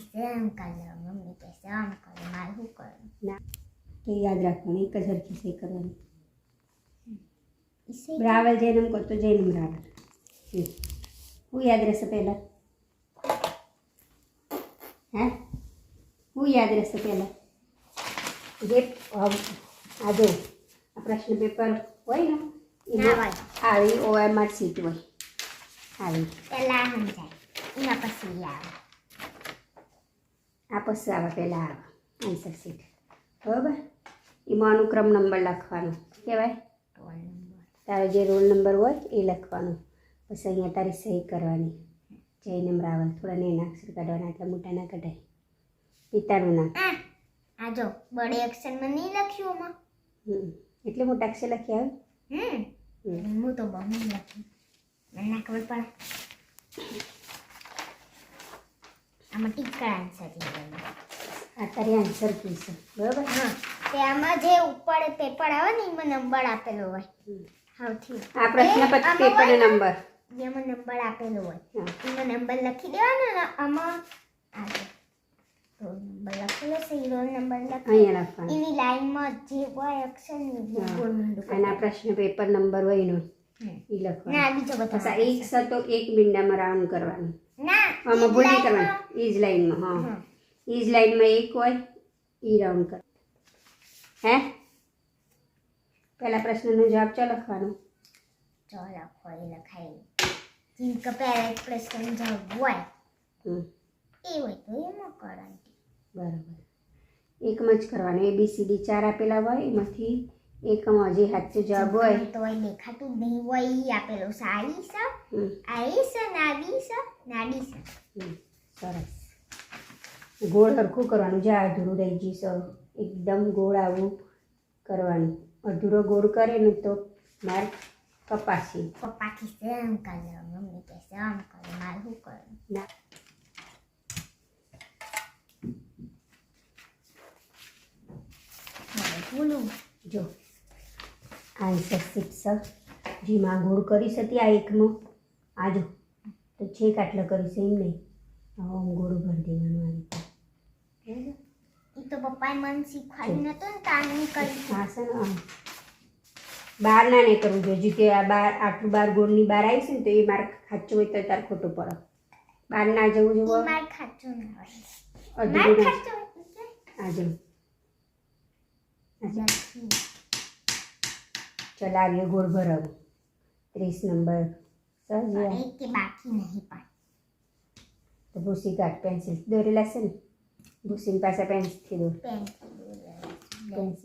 સહન કરે મમ્મી કે સહન કરે મારે શું કરવું ના કે યાદ રાખવાનું એક જ હરખી સહી કરવાની. રાવલ જૈનમ કહો તો જૈનમ રાવલ. હું યાદ રહેશે પહેલાં? હે? હું યાદ રહેશે પહેલાં? જે આ જો આ પ્રશ્ન પેપર હોય ને આવી ઓએમઆર સીટ હોય. આવી. પહેલાં સમજાય. એના પછી આવે. આ આવે પહેલાં આવે. આન્સર સીટ બરાબર? એમાં અનુક્રમ નંબર લખવાનો. કહેવાય? નંબર તારો જે રોલ નંબર હોય એ લખવાનો. પછી અહીંયા તારી સહી કરવાની. જયનમ રાવલ. થોડા નેના અક્ષર કાઢવાના એટલે મોટા ના કઢાય. પિતાનું નામ આ જો બડે અક્ષરમાં નહીં લખ્યું આમાં? હમ. એટલે મોટા અક્ષર લખી આવે હમ. હું તો બહુ લખી. મને ના ખબર પડે. આમાં ટીકા આન્સર આ તારી આન્સર કી છે બરાબર? હા. તે આમાં જે ઉપર પેપર આવે ને એમાં નંબર આપેલો હોય. સૌથી આ પ્રશ્ન પછી આમાં પેપરનો નંબર જેમાં નંબર આપેલો હોય. એમાં નંબર લખી દેવાનો ને આમાં નંબર લખેલો છે એ નંબર લખી અહીંયા લખવાનું. એની લાઈનમાં જે હોય અક્ષર ને ગોળ અને આ પ્રશ્ન પેપર નંબર હોય એનો. એ લખવાનો. ના બીજો બધો એક છે તો એક બિંડામાં રાઉન્ડ કરવાનું. ના આમાં ભૂલ નહીં લાઈનમાં- કરવાનું ઈ જ લાઈનમાં હા હા. ઈ જ લાઈનમાં એક હોય ઈ રાઉન્ડ કર હે પહેલા પ્રશ્નનો જવાબ ચો લખવાનો જો લખો એ લખાય જેમ કે પહેલા એક પ્રશ્ન જવાબ હોય હમ એ હોય તો એમાં કરવાનું બરાબર એકમાં જ કરવાનું એ બી સી ડી ચાર આપેલા હોય એમાંથી એકમાં હજી સાચો જવાબ હોય. તો એ દેખાતું જ નહીં હોય આપેલું સારી છે. હમ, આ ઈ છે ને આ બી છે. ને છે સરસ. ગોળ સરખું કરવાનું. જે અધૂરું રહી જશે એકદમ ગોળ આવું કરવાનું. અધૂરો ગોળ કરે ને તો માર્ક કપાસી પપ્પાથી સહન કરે. મમ્મી કે આમ કરે. મારે શું કરે ના. ભૂલું. જો. આન્સર સિક્સ જેમાં ગોળ કરી હતી આ એકમાં. આ જો તો છેક આટલો કરીશ એમ નહીં. આમ ગોળ ભરી દેવાનું આ રીતે. તો પપ્પાએ મન શીખવાડ્યું નતું ને કરી ને આમ બાર ના નહીં કરવું જોઈએ જે કે આ બાર આટલું બાર ગોળની બહાર આવી ને તો એ માર્ક સાચો હોય તો તાર ખોટું પડે. ના જવું જોઈએ જવું માર ખાચું ના હોય. માર ખાચું એટલે આ જો. નથી. ચલાવીએ ગોળ ભરાવું ત્રીસ નંબર. સહજ કે બાકી નહીં પણ. તો ભૂસી કાઢ પેન્સિલ. દોરેલા છે ને? ભૂસીની પાસે પેન્સિલથી દોર. પેન્સિલ.